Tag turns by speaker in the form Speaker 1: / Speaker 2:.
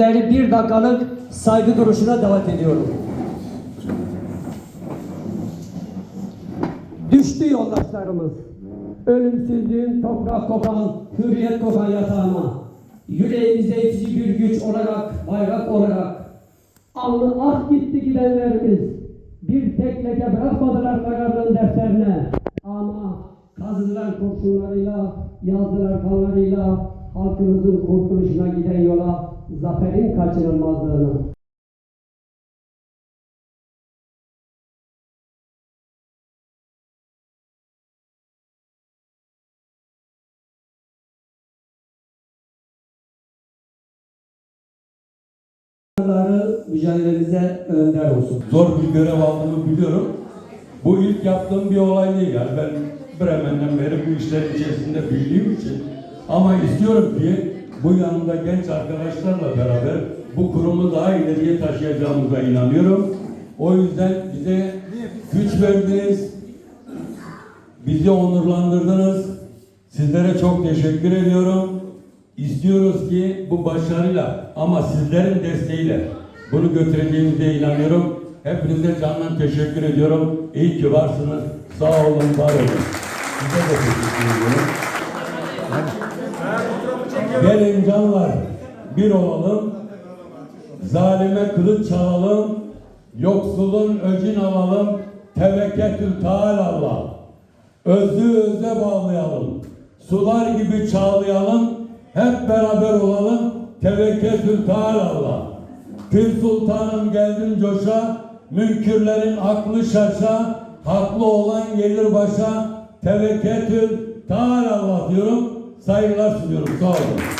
Speaker 1: Sizleri bir dakikalık saygı duruşuna davet ediyorum. Düştü yoldaşlarımız. Ölümsüzlüğün toprak kokan, hürriyet kokan yatağına. Yüreğimize itici bir güç olarak, bayrak olarak. Alnı ah gitti gidenlerimiz. Bir tek leke bırakmadılar kararın defterine. Ama kazıdılar kurşunlarıyla, yazdılar kanlarıyla halkımızın kurtuluşuna giden yola zaferin kaçınılmazlığını. Mücadelemize önder olsun.
Speaker 2: Zor bir görev aldığımı biliyorum. Bu ilk yaptığım bir olay değil yani ben Bremen'den beri bu işlerin içerisinde büyüdüğüm için ama istiyorum ki bu yanımda genç arkadaşlarla beraber bu kurumu daha ileriye taşıyacağımıza inanıyorum. O yüzden bize güç verdiniz, bizi onurlandırdınız. Sizlere çok teşekkür ediyorum. İstiyoruz ki bu başarıyla ama sizlerin desteğiyle bunu götüreceğimize inanıyorum. Hepinize candan teşekkür ediyorum. İyi ki varsınız. Sağ olun, var olun. Size de teşekkür ediyorum. Gelin canlar, bir olalım. Zalime kılıç çalalım. Yoksulun öcün alalım. Tevekketül Teala Allah. Özü öze bağlayalım. Sular gibi çağlayalım. Hep beraber olalım. Tevekkül Teala Allah. Pir Sultanım geldim coşa. Münkürlerin aklı şaşa. Haklı olan gelir başa. Tevekkül Teala. Saygılar sunuyorum. Sağ olun.